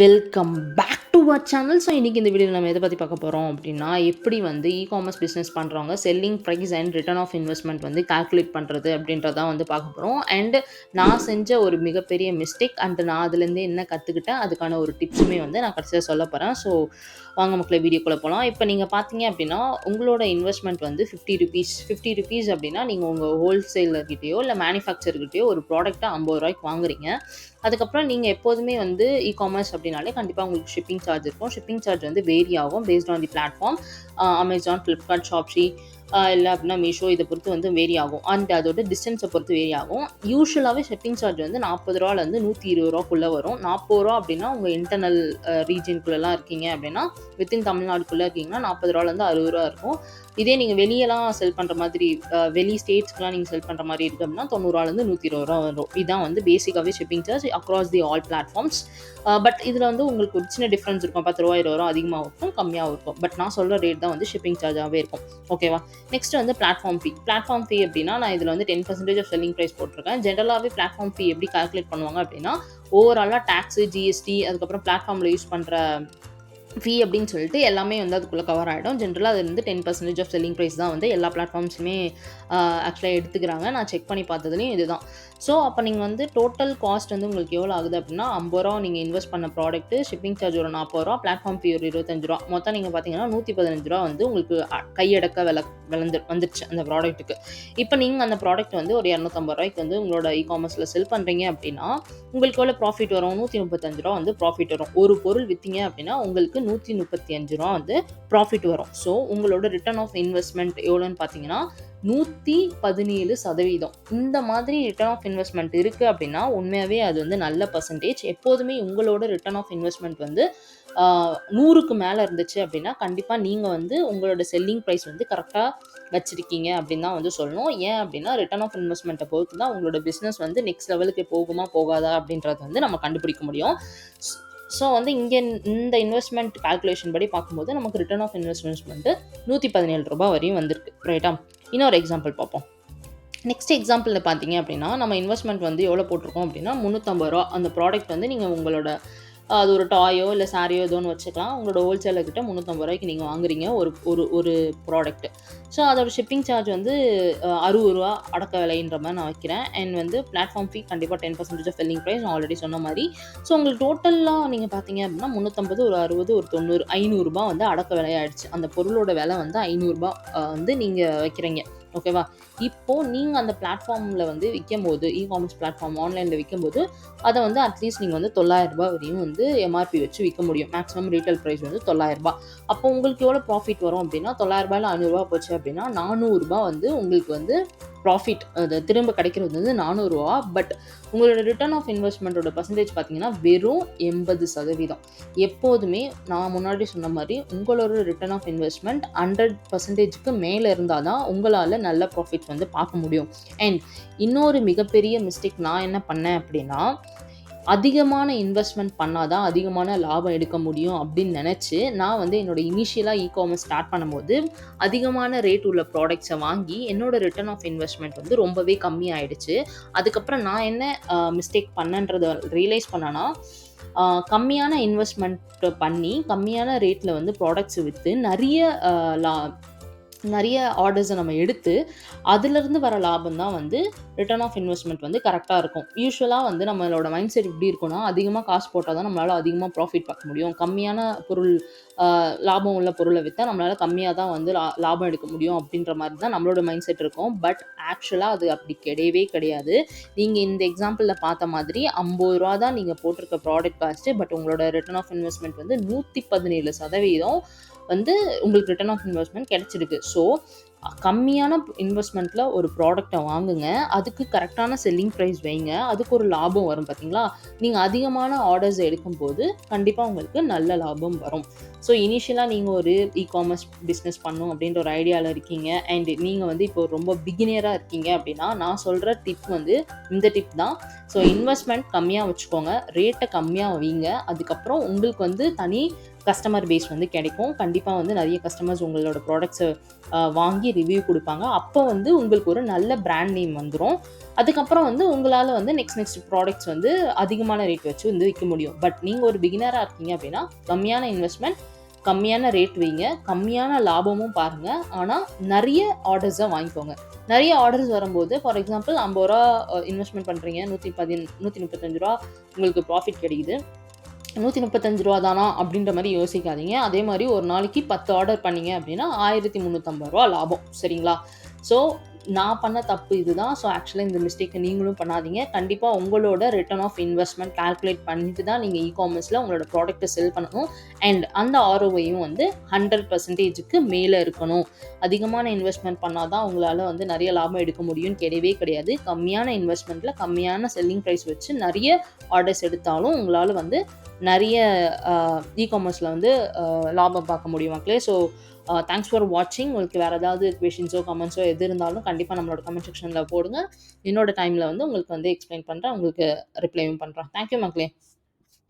Welcome back. To our channel so இன்றைக்கி இந்த வீடியோவில் நம்ம எதை பற்றி பார்க்க போகிறோம் அப்படின்னா எப்படி வந்து இ காமர்ஸ் பிஸ்னஸ் பண்ணுறவங்க selling price and return of investment வந்து கால்குலேட் பண்ணுறது அப்படின்றதான் வந்து பார்க்க போகிறோம் அண்ட் நான் செஞ்ச ஒரு மிகப்பெரிய மிஸ்டேக் அண்ட் நான் அதுலேருந்து என்ன கற்றுக்கிட்டேன் அதுக்கான ஒரு டிப்ஸுமே வந்து நான் கடைசியாக சொல்ல போகிறேன் ஸோ வாங்க மக்களை வீடியோக்குள்ளே போகலாம் இப்போ நீங்கள் பார்த்தீங்க அப்படின்னா உங்களோட இன்வெஸ்ட்மெண்ட் வந்து ஃபிஃப்டி ருபீஸ் ஃபிஃப்டி ருபீஸ் அப்படின்னா நீங்கள் உங்கள் ஹோல்சேலர்கிட்டயோ இல்லை மேனுஃபேக்சர்கிட்டயோ ஒரு ப்ராடக்ட்டை ஐம்பது ரூபாய்க்கு வாங்குறீங்க. அதுக்கப்புறம் நீங்கள் எப்போதுமே வந்து இ காமர்ஸ் அப்படின்னாலே கண்டிப்பாக உங்களுக்கு ஷிப்பிங் சார்ஜ் இருக்கும். ஷிப்பிங் சார்ஜ் வந்து வேரி ஆகும் based on the platform Amazon Flipkart Shopsy இல்லை அப்படின்னா மீஷோ இதை பொறுத்து வந்து வேரி ஆகும். அண்ட் அதோட டிஸ்டன்ஸை பொறுத்து வேரி ஆகும். யூஸ்வலாகவே ஷிப்பிங் சார்ஜ் வந்து நாற்பது ரூபாலேருந்து நூற்றி இருபது ரூபாக்குள்ளே வரும். நாற்பது ரூபா அப்படின்னா உங்கள் இன்டர்னல் ரீஜனுக்குள்ளெல்லாம் இருக்கீங்க அப்படின்னா வித்தின் தமிழ்நாடுக்குள்ளே இருக்கீங்கன்னா நாற்பது ரூபாலேருந்து அறுபது ரூபா இருக்கும். இதே நீங்கள் வெளியெல்லாம் செல் பண்ணுற மாதிரி வெளி ஸ்டேட்ஸ்க்குலாம் நீங்கள் செல் பண்ணுற மாதிரி இருக்குது அப்படின்னா தொண்ணூறுவாலேருந்து நூற்றி இருபது ரூபா வரும். இதான் வந்து பேசிக்காகவே shipping charge across the all platforms but இதில் வந்து உங்களுக்கு ஒரு சின்ன டிஃப்ரென்ஸ் இருக்கும். பத்து ரூபா இருபது ரூபா அதிகமாக இருக்கும் கம்மியாக இருக்கும். பட் நான் சொல்கிற ரேட் தான் வந்து ஷிப்பிங் சார்ஜாகவே இருக்கும். ஓகேவா நெக்ஸ்ட் வந்து பிளாட்ஃபார்ம் ஃபீ பிளாட்ஃபார்ம் ஃபீ அப்படின்னா நான் இதில் வந்து ten percentage of selling price போட்டிருக்கேன். ஜென்ரலாகவே பிளாட்ஃபார்ம் ஃபீ எப்படி கால்குலேட் பண்ணுவாங்க அப்படின்னா ஓவராலாக டேக்ஸு ஜிஎஸ்டி அதுக்கப்புறம் பிளாட்ஃபார்மில் யூஸ் பண்ணுற ஃபீ அப்படின்னு சொல்லிட்டு எல்லாமே வந்து அதுக்குள்ளே கவர் ஆகிடும் ஜென்ரலாக அது வந்து ten percentage of selling price தான் வந்து எல்லா பிளாட்ஃபார்ம்ஸுமே ஆக்சுவலாக எடுத்துக்கிறாங்க. நான் செக் பண்ணி பார்த்ததுலேயும் இதுதான். ஸோ அப்போ நீங்கள் வந்து டோட்டல் காஸ்ட் வந்து உங்களுக்கு எவ்வளோ ஆகுது அப்படின்னா ஐம்பது ரூபா நீங்கள் இன்வெஸ்ட் பண்ண ப்ராடக்ட்டு ஷிப்பிங் சார்ஜ் ஒரு நாற்பது ரூபா பிளாட்ஃபார்ம் ஃபீ ஒரு இருபத்தஞ்சு ரூபா. மொத்தம் நீங்கள் பார்த்தீங்கன்னா நூற்றி பதினஞ்சு ரூபா வந்து உங்களுக்கு கையடக்க வில விளந்து வந்துருச்சு அந்த ப்ராடக்ட்டுக்கு இப்போ நீங்கள் அந்த ப்ராடக்ட் வந்து ஒரு இரநூத்தம்பது ரூபாய்க்கு வந்து உங்களோட இ காமர்ஸில் செல் பண்ணுறீங்க அப்படின்னா உங்களுக்கு எவ்வளோ ப்ராஃபிட் வரும்? நூற்றி முப்பத்தஞ்சு ரூபா வந்து ப்ராஃபிட் வரும். ஒரு பொருள் விற்றீங்க அப்படின்னா உங்களுக்கு நூற்றி முப்பத்தி அஞ்சு ரூபா வந்து ப்ராஃபிட் வரும். ஸோ உங்களோட ரிட்டர்ன் ஆஃப் இன்வெஸ்ட்மெண்ட் எவ்வளோன்னு பார்த்தீங்கன்னா நூற்றி பதினேழு சதவீதம். இந்த மாதிரி ரிட்டர்ன் ஆஃப் இன்வெஸ்ட்மெண்ட் இருக்குது அப்படின்னா உண்மையாகவே அது வந்து நல்ல பர்சன்டேஜ் எப்போதுமே உங்களோட ரிட்டர்ன் ஆஃப் இன்வெஸ்ட்மெண்ட் வந்து நூறுக்கு மேலே இருந்துச்சு அப்படின்னா கண்டிப்பாக நீங்கள் வந்து உங்களோட செல்லிங் ப்ரைஸ் வந்து கரெக்டாக வச்சுருக்கீங்க அப்படின்னு தான் வந்து சொல்லணும். ஏன் அப்படின்னா ரிட்டர்ன் ஆஃப் இன்வெஸ்ட்மெண்ட்டை பொறுத்து தான் உங்களோட பிஸ்னஸ் வந்து நெக்ஸ்ட் லெவலுக்கு போகுமா போகாதா அப்படின்றத வந்து நம்ம கண்டுபிடிக்க முடியும். ஸோ வந்து இங்கே இந்த இன்வெஸ்ட்மெண்ட் கால்குலேஷன் படி பார்க்கும்போது நமக்கு ரிட்டர்ன் ஆஃப் இன்வெஸ்ட்மெண்ட்டு நூற்றி பதினேழு ரூபாய் வரையும் வந்திருக்கு ரைட்டா இன்னொரு எக்ஸாம்பிள் பார்ப்போம். நெக்ஸ்ட் எக்ஸாம்பிளில் பார்த்தீங்க அப்படின்னா நம்ம இன்வெஸ்ட்மெண்ட் வந்து எவ்வளோ போட்டிருக்கோம் அப்படின்னா முந்நூற்றம்பது ரூபா. அந்த ப்ராடக்ட் வந்து நீங்கள் உங்களோட அது ஒரு டாயோ இல்லை சாரியோ ஏதோன்னு வச்சுக்கலாம். உங்களோட ஹோல்சேலர்கிட்ட முந்நூற்றம்பது ரூபாய்க்கு நீங்கள் வாங்குறீங்க. ஒரு ஒரு ஒரு ப்ராடக்ட் ஸோ அதோட ஷிப்பிங் சார்ஜ் வந்து அறுபது ரூபா அடக்க விலைன்ற மாதிரி நான் வைக்கிறேன். அண்ட் வந்து பிளாட்ஃபார்ம் ஃபீ கண்டிப்பாக ten percentage of filling price நான் ஆல்ரெடி சொன்ன மாதிரி. ஸோ உங்களுக்கு டோட்டலாக நீங்கள் பார்த்தீங்க அப்படின்னா முந்நூற்றம்பது ஒரு அறுபது ஒரு தொண்ணூறு ஐநூறுரூபா வந்து அடக்க விலையாயிடுச்சு அந்த பொருளோட விலை வந்து ஐநூறுரூபா வந்து நீங்கள் வைக்கிறீங்க. ஓகேவா? இப்போது நீங்கள் அந்த பிளாட்ஃபார்மில் வந்து விற்கும் போது இ காமர்ஸ் பிளாட்ஃபார்ம் ஆன்லைனில் விற்கும்போது அதை வந்து அட்லீஸ்ட் நீங்கள் வந்து தொள்ளாயிரம் ரூபாய் வரையும் வந்து எம்ஆர்பி வச்சு விற்க முடியும். மேக்ஸிமம் ரீட்டைல் ப்ரைஸ் வந்து தொள்ளாயிரம் ரூபாய். அப்போ உங்களுக்கு எவ்வளோ ப்ராஃபிட் வரும் அப்படின்னா தொள்ளாயிரரூபாயில் ஐநூறுரூவா போச்சு அப்படின்னா நானூறுரூபா வந்து உங்களுக்கு வந்து ப்ராஃபிட் அது திரும்ப கிடைக்கிறது வந்து நானூறுரூவா பட் உங்களோட ரிட்டர்ன் ஆஃப் இன்வெஸ்ட்மெண்ட்டோட பர்சன்டேஜ் பார்த்தீங்கன்னா வெறும் எண்பது சதவீதம். எப்போதுமே நான் முன்னாடி சொன்ன மாதிரி உங்களோட ரிட்டர்ன் ஆஃப் இன்வெஸ்ட்மெண்ட் ஹண்ட்ரட் பர்சன்டேஜுக்கு மேலே இருந்தால் தான் உங்களால் நல்ல ப்ராஃபிட் வந்து பார்க்க முடியும். அண்ட் இன்னொரு மிகப்பெரிய மிஸ்டேக் நான் என்ன பண்ணேன் அப்படின்னா அதிகமான இன்வெஸ்ட்மெண்ட் பண்ணால் தான் அதிகமான லாபம் எடுக்க முடியும் அப்படின்னு நினச்சி நான் வந்து என்னோட இனிஷியலாக இ காமர்ஸ் ஸ்டார்ட் பண்ணும்போது அதிகமான ரேட் உள்ள ப்ராடக்ட்ஸை வாங்கி என்னோடய ரிட்டர்ன் ஆஃப் இன்வெஸ்ட்மெண்ட் வந்து ரொம்பவே கம்மி ஆயிடுச்சு. அதுக்கப்புறம் நான் என்ன மிஸ்டேக் பண்ணன்றதை ரியலைஸ் பண்ணனா கம்மியான இன்வெஸ்ட்மெண்ட் பண்ணி கம்மியான ரேட்டில் வந்து ப்ராடக்ட்ஸ் விற்று நிறைய லா நிறைய ஆர்டர்ஸை நம்ம எடுத்து அதுலேருந்து வர லாபம் தான் வந்து ரிட்டர்ன் ஆஃப் இன்வெஸ்ட்மெண்ட் வந்து கரெக்டாக இருக்கும். யூஸ்வலாக வந்து நம்மளோட மைண்ட் செட் எப்படி இருக்கும்னா அதிகமாக காசு போட்டால் தான் நம்மளால் அதிகமாக ப்ராஃபிட் பார்க்க முடியும். கம்மியான பொருள் லாபம் உள்ள பொருளை விற்றா நம்மளால் கம்மியாக தான் வந்து லா லாபம் எடுக்க முடியும் அப்படின்ற மாதிரி தான் நம்மளோட மைண்ட் செட் இருக்கும் பட் ஆக்சுவலாக அது அப்படி கிடையவே கிடையாது. நீங்கள் இந்த எக்ஸாம்பிளில் பார்த்த மாதிரி ஐம்பது ரூபா தான் நீங்கள் போட்டிருக்க ப்ராடக்ட் காஸ்ட்டு பட் உங்களோட ரிட்டர்ன் ஆஃப் இன்வெஸ்ட்மெண்ட் வந்து நூற்றி பதினேழு சதவீதம் வந்து உங்களுக்கு ரிட்டர்ன் ஆஃப் இன்வெஸ்ட்மெண்ட் கிடைச்சிருக்கு. ஸோ கம்மியான இன்வெஸ்ட்மெண்ட்டில் ஒரு ப்ராடக்டை வாங்குங்க. அதுக்கு கரெக்டான செல்லிங் ப்ரைஸ் வைங்க. அதுக்கு ஒரு லாபம் வரும் பார்த்தீங்களா நீங்கள் அதிகமான ஆர்டர்ஸ் எடுக்கும்போது கண்டிப்பாக உங்களுக்கு நல்ல லாபம் வரும். ஸோ இனிஷியலாக நீங்கள் ஒரு இ காமர்ஸ் பிஸ்னஸ் பண்ணும் அப்படின்ற ஒரு ஐடியாவில் இருக்கீங்க. அண்ட் நீங்கள் வந்து இப்போ ரொம்ப பிகினியராக இருக்கீங்க அப்படின்னா நான் சொல்கிற டிப் வந்து இந்த டிப் தான். ஸோ இன்வெஸ்ட்மெண்ட் கம்மியாக வச்சுக்கோங்க. ரேட்டை கம்மியாக வைங்க. அதுக்கப்புறம் உங்களுக்கு வந்து தனி கஸ்டமர் பேஸ் வந்து கிடைக்கும் கண்டிப்பாக வந்து நிறைய கஸ்டமர்ஸ் உங்களோட ப்ராடக்ட்ஸை வாங்கி ரிவ்யூ கொடுப்பாங்க அப்போ வந்து உங்களுக்கு ஒரு நல்ல பிராண்ட் நேம் வந்துடும் அதுக்கப்புறம் வந்து உங்களால் வந்து நெக்ஸ்ட் நெக்ஸ்ட் ப்ராடக்ட்ஸ் வந்து அதிகமான ரேட் வச்சு வந்து விற்க முடியும். பட் நீங்கள் ஒரு பிகினராக இருக்கீங்க அப்படின்னா, கம்மியான இன்வெஸ்ட்மெண்ட் கம்மியான ரேட் வைங்க. கம்மியான லாபமும் பாருங்கள் ஆனால் நிறைய ஆர்டர்ஸை வாங்கிக்கோங்க. நிறைய ஆர்டர்ஸ் வரும்போது ஃபார் எக்ஸாம்பிள் ஐம்பது ரூபா இன்வெஸ்ட்மெண்ட் பண்ணுறீங்க நூற்றி பதி நூற்றி முப்பத்தஞ்சு ரூபா உங்களுக்கு ப்ராஃபிட் கிடைக்குது. நூற்றி முப்பத்தஞ்சு ரூபா தானா அப்படின்ற மாதிரி யோசிக்காதீங்க. அதே மாதிரி ஒரு நாளைக்கு பத்து ஆர்டர் பண்ணிங்க அப்படின்னா ஆயிரத்தி முந்நூற்றம்பது ரூபா லாபம். சரிங்களா? ஸோ நான் பண்ண தப்பு இதுதான். ஸோ ஆக்சுவலாக இந்த மிஸ்டேக்கை நீங்களும் பண்ணாதீங்க. கண்டிப்பாக உங்களோட ரிட்டர்ன் ஆஃப் இன்வெஸ்ட்மெண்ட் கால்குலேட் பண்ணிட்டு தான் நீங்கள் இ காமர்ஸில் உங்களோட ப்ராடக்ட்டை செல் பண்ணணும். அண்ட் அந்த ஆர்ஓவையும் வந்து ஹண்ட்ரட் பர்சன்டேஜுக்கு மேலே இருக்கணும். அதிகமான இன்வெஸ்ட்மெண்ட் பண்ணால் தான் உங்களால் வந்து நிறைய லாபம் எடுக்க முடியும்னு கிடையவே கிடையாது. கம்மியான இன்வெஸ்ட்மெண்ட்டில் கம்மியான செல்லிங் ப்ரைஸ் வச்சு நிறைய ஆர்டர்ஸ் எடுத்தாலும் உங்களால் வந்து நிறைய இ காமர்ஸில் வந்து லாபம் பார்க்க முடியும் மக்களே. ஸோ தேங்க்ஸ் ஃபார் வாட்சிங். உங்களுக்கு வேறு ஏதாவது கொஷின்ஸோ கமெண்ட்ஸோ எது இருந்தாலும் கண்டிப்பாக நம்மளோட கமெண்ட் செக்ஷனில் போடுங்க. என்னோட டைமில் வந்து உங்களுக்கு வந்து எக்ஸ்பிளைன் பண்ணுறேன் உங்களுக்கு ரிப்ளையும் பண்ணுறேன் தேங்க் யூ மக்களே.